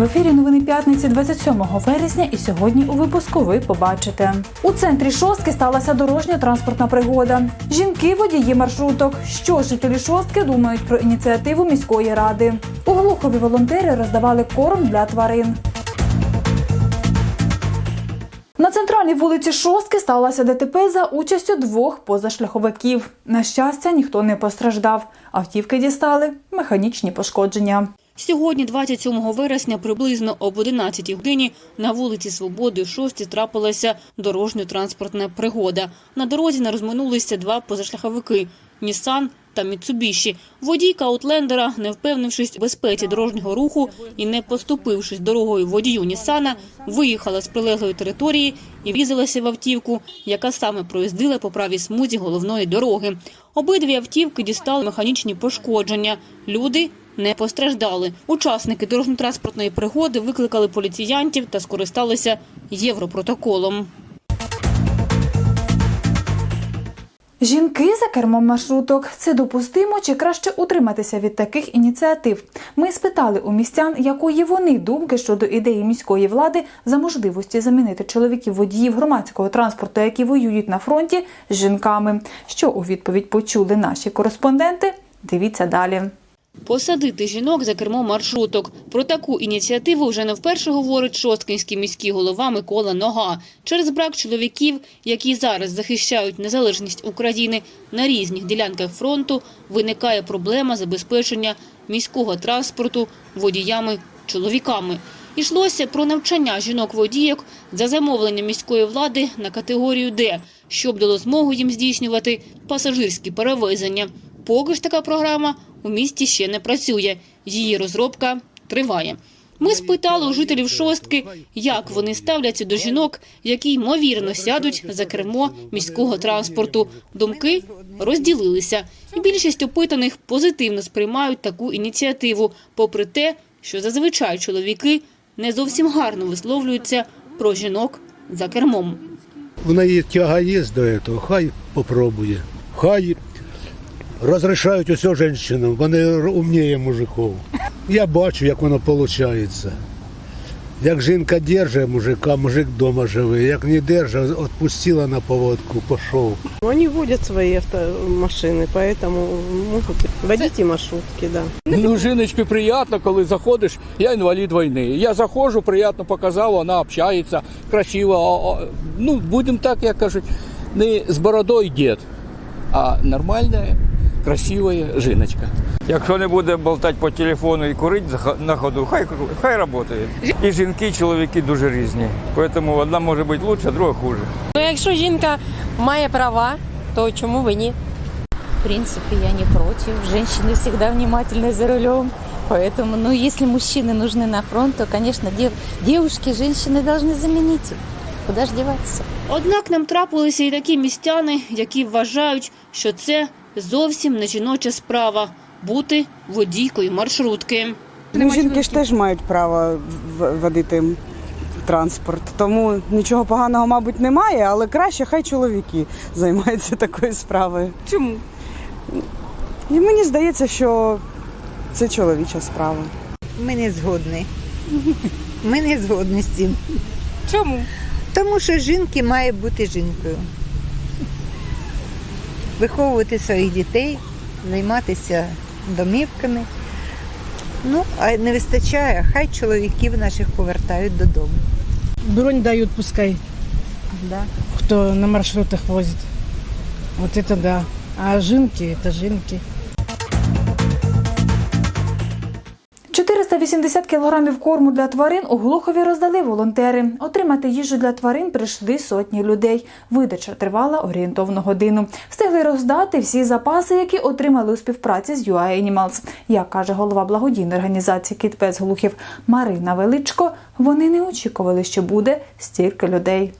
В ефірі новини п'ятниці 27 вересня і сьогодні у випуску ви побачите. У центрі шостки сталася дорожньо-транспортна пригода. Жінки водії маршруток. Що жителі шостки думають про ініціативу міської ради? У Глухові волонтери роздавали корм для тварин. На центральній вулиці Шостки сталося ДТП за участю двох позашляховиків. На щастя, ніхто не постраждав. Автівки дістали механічні пошкодження. Сьогодні, 27 вересня, приблизно об 11 годині на вулиці Свободи 6 трапилася дорожньо-транспортна пригода. На дорозі не розминулися два позашляховики – Нісан та Міцубіші. Водійка Аутлендера, не впевнившись у безпеці дорожнього руху і не поступившись дорогою водію Нісана, виїхала з прилеглої території і врізалася в автівку, яка саме проїздила по правій смузі головної дороги. Обидві автівки дістали механічні пошкодження. Люди не постраждали. Учасники дорожньо-транспортної пригоди викликали поліціянтів та скористалися європротоколом. Жінки за кермом маршруток це допустимо чи краще утриматися від таких ініціатив? Ми спитали у містян, якої вони думки щодо ідеї міської влади за можливості замінити чоловіків водіїв громадського транспорту, які воюють на фронті з жінками. Що у відповідь почули наші кореспонденти? Дивіться далі. Посадити жінок за кермо маршруток. Про таку ініціативу вже не вперше говорить шосткинський міський голова Микола Нога. Через брак чоловіків, які зараз захищають незалежність України на різних ділянках фронту, виникає проблема забезпечення міського транспорту водіями-чоловіками. Ішлося про навчання жінок-водієк за замовлення міської влади на категорію Д, щоб дало змогу їм здійснювати пасажирські перевезення. Поки ж така програма у місті ще не працює. Її розробка триває. Ми спитали у жителів шостки, як вони ставляться до жінок, які ймовірно сядуть за кермо міського транспорту. Думки розділилися, і більшість опитаних позитивно сприймають таку ініціативу, попри те, що зазвичай чоловіки не зовсім гарно висловлюються про жінок за кермом. В неї тяга є до цього, хай попробує. Хай розрішають усе жінкам, вони умніє мужиків. Я бачу, як воно виходить. Як жінка держить мужика, мужик вдома живе. Як не держить, відпустила на поводку, пішов. Они водят свои автомашины, поэтому могут водить и маршрутки, да. Ну, жіночки приємно, коли заходиш, я інвалід війни. Я заходжу, приємно показав, вона общається, красиво. Ну, будемо так, як кажуть, не з бородою дід, а нормальна, красива жіночка. Якщо не буде болтати по телефону і курити за- на ходу, хай, хай працює. І жінки, і чоловіки дуже різні. Тому одна може бути краще, а друга хуже. Ну, якщо жінка має права, то чому ви ні? В принципе, я не против. Женщины всегда внимательны за рулем. Поэтому, ну, если мужчины нужны на фронт, то, конечно, дев- девушки, женщины должны заменить их. Куда ж деваться? Однак нам трапилися і такі містяни, які вважають, що це зовсім не жіноча справа бути водійкою маршрутки. Ну, жінки ж теж мають право водити транспорт, тому нічого поганого, мабуть, немає, але краще хай чоловіки займаються такою справою. Чому? І мені здається, що це чоловіча справа. Ми не згодні. Ми не згодні з цим. Чому? Тому що жінки має бути жінкою. Виховувати своїх дітей, займатися домівками. Ну, а не вистачає, хай чоловіків наших повертають додому. Бронь дають, пускай, Да. Хто на маршрутах возить. Вот это да. А жінки це жинки. 480 кілограмів корму для тварин у Глухові роздали волонтери. Отримати їжу для тварин прийшли сотні людей. Видача тривала орієнтовно годину. Встигли роздати всі запаси, які отримали у співпраці з UA Animals. Як каже голова благодійної організації Кіт Пес Глухів Марина Величко, вони не очікували, що буде стільки людей.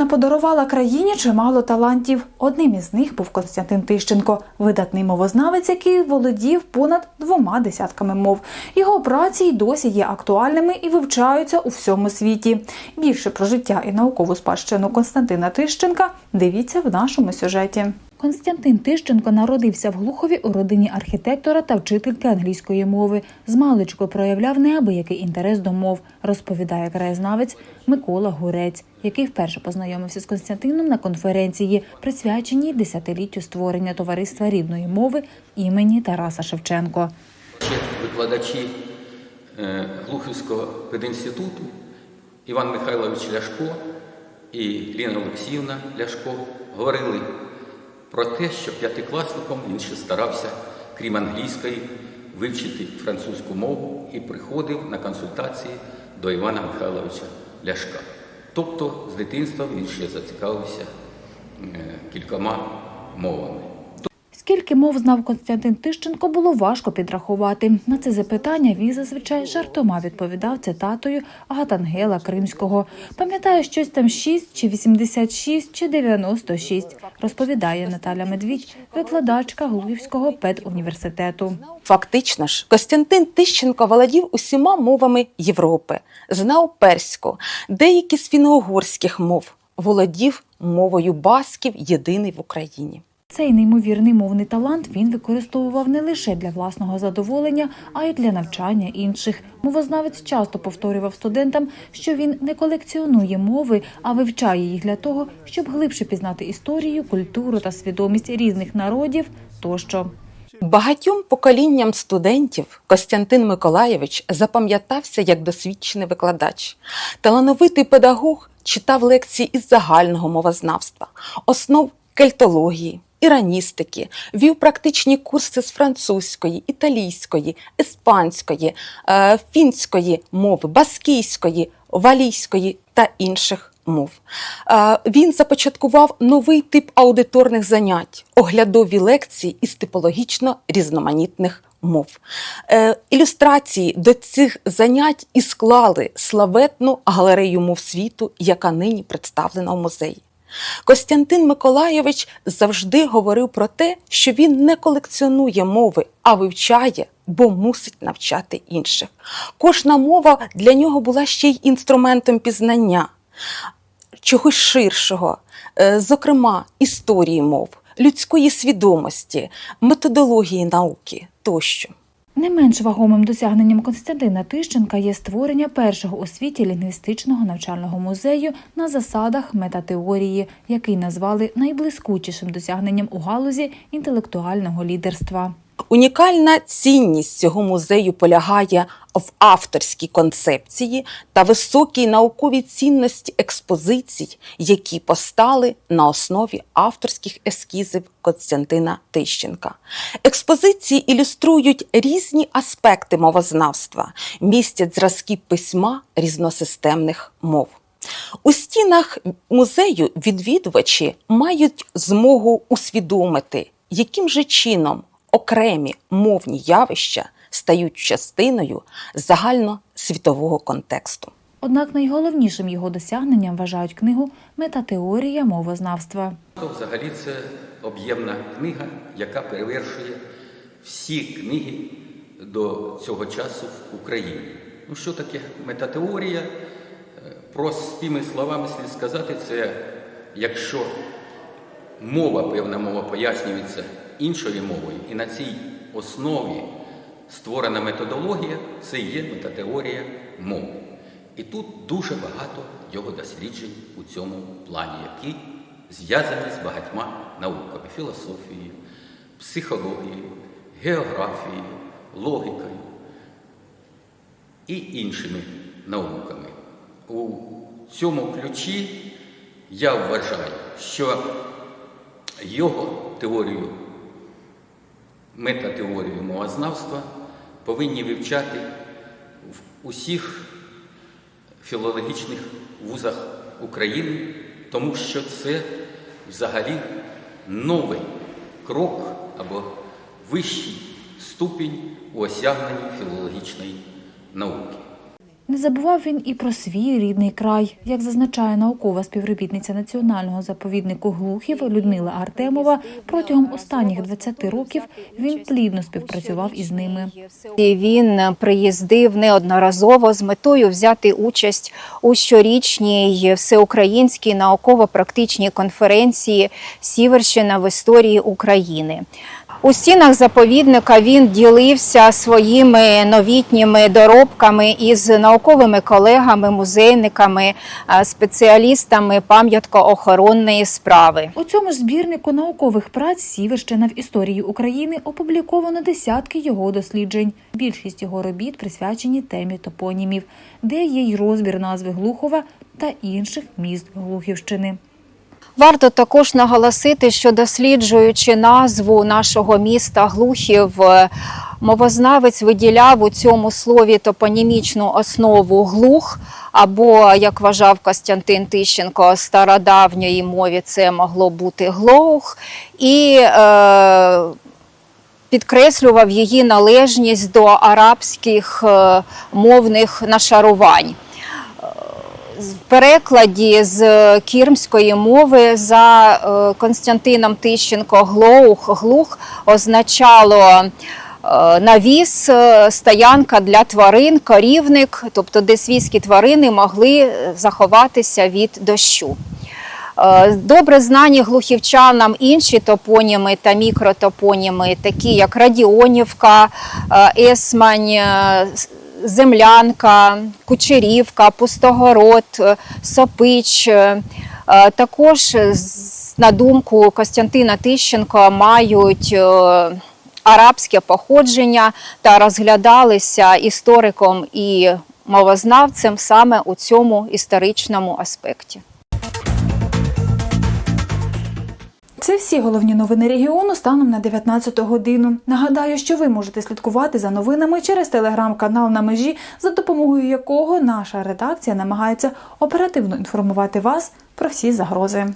Глухівщина подарувала країні чимало талантів. Одним із них був Константин Тищенко, видатний мовознавець, який володів понад двома десятками мов. Його праці й досі є актуальними і вивчаються у всьому світі. Більше про життя і наукову спадщину Константина Тищенка дивіться в нашому сюжеті. Константин Тищенко народився в Глухові у родині архітектора та вчительки англійської мови. Змалечку проявляв неабиякий інтерес до мов, розповідає краєзнавець Микола Гурець, який вперше познайомився з Константином на конференції, присвяченій десятиліттю створення товариства рідної мови імені Тараса Шевченко. Викладачі е, Глухівського пединституту Іван Михайлович Ляшко і Ліна Олексіївна Ляшко говорили про те, що п'ятикласником він ще старався, крім англійської, вивчити французьку мову і приходив на консультації до Івана Михайловича Ляшка. Тобто з дитинства він ще зацікавився е, кількома мовами. Скільки мов знав Константин Тищенко, було важко підрахувати. На це запитання він зазвичай жартома відповідав цитатою Агатангела Кримського. Пам'ятаю, щось там 6 чи 86 чи 96, розповідає Наталя Медвідь, викладачка Глухівського педуніверситету. Фактично ж, Костянтин Тищенко володів усіма мовами Європи, знав перську, деякі з фіно-угорських мов, володів мовою басків єдиний в Україні. Цей неймовірний мовний талант він використовував не лише для власного задоволення, а й для навчання інших. Мовознавець часто повторював студентам, що він не колекціонує мови, а вивчає їх для того, щоб глибше пізнати історію, культуру та свідомість різних народів тощо. Багатьом поколінням студентів Костянтин Миколаєвич запам'ятався як досвідчений викладач. Талановитий педагог читав лекції із загального мовознавства, основ кельтології, іраністики, вів практичні курси з французької, італійської, іспанської, е, фінської мови, баскійської, валійської та інших мов. Е, Він започаткував новий тип аудиторних занять, оглядові лекції із типологічно різноманітних мов. Е, Ілюстрації до цих занять і склали славетну галерею мов світу, яка нині представлена в музеї. Костянтин Миколайович завжди говорив про те, що він не колекціонує мови, а вивчає, бо мусить навчати інших. Кожна мова для нього була ще й інструментом пізнання, чогось ширшого, е, зокрема, історії мов, людської свідомості, методології науки тощо. Не менш вагомим досягненням Константина Тищенка є створення першого у світі лінгвістичного навчального музею на засадах метатеорії, який назвали найблискучішим досягненням у галузі інтелектуального лідерства. Унікальна цінність цього музею полягає в авторській концепції та високій науковій цінності експозицій, які постали на основі авторських ескізів Константина Тищенка. Експозиції ілюструють різні аспекти мовознавства, містять зразки письма різносистемних мов. У стінах музею відвідувачі мають змогу усвідомити, яким же чином окремі мовні явища стають частиною загальносвітового контексту. Однак найголовнішим його досягненням вважають книгу Метатеорія мовознавства. То взагалі це об'ємна книга, яка перевершує всі книги до цього часу в Україні. Ну що таке метатеорія? Е, Простими словами слід сказати, це якщо мова, певна мова пояснюється іншою мовою, і на цій основі створена методологія, це є метатеорія мови. І тут дуже багато його досліджень у цьому плані, які зв'язані з багатьма науками філософією, психологією, географією, логікою і іншими науками. У цьому ключі я вважаю, що його теорію, метатеорію мовознавства повинні вивчати в усіх філологічних вузах України, тому що це взагалі новий крок або вищий ступінь у осягненні філологічної науки. Не забував він і про свій рідний край. Як зазначає наукова співробітниця національного заповіднику Глухів Людмила Артемова, протягом останніх 20 років він плідно співпрацював із ними. Він приїздив неодноразово з метою взяти участь у щорічній всеукраїнській науково-практичній конференції Сіверщина в історії України. У стінах заповідника він ділився своїми новітніми доробками із науковими колегами, музейниками, е, спеціалістами пам'яткоохоронної справи. У цьому збірнику наукових праць Сіверщина в історії України опубліковано десятки його досліджень. Більшість його робіт присвячені темі топонімів, де є й розбір назви Глухова та інших міст Глухівщини. Варто також наголосити, що досліджуючи назву нашого міста Глухів, е, мовознавець виділяв у цьому слові топонімічну основу глух, або, як вважав Костянтин Тищенко, стародавньої мові це могло бути глоух, і е, підкреслював її належність до арабських е, мовних нашарувань. В перекладі з кірмської мови за е, Константином Тищенко глоух, глух означало е, навіс, е, стоянка для тварин, корівник, тобто де свійські тварини могли е, заховатися від дощу. Е, Добре знані глухівчанам інші топоніми та мікротопоніми, такі як Радіонівка, е, Есмань, е, Землянка, Кучерівка, Пустогород, е, Сопич. Е, е, Також, на думку Костянтина Тищенко, мають арабське походження та розглядалися істориком і мовознавцем саме у цьому історичному аспекті. Це всі головні новини регіону станом на 19 годину. Нагадаю, що ви можете слідкувати за новинами через телеграм-канал на межі, за допомогою якого наша редакція намагається оперативно інформувати вас про всі загрози.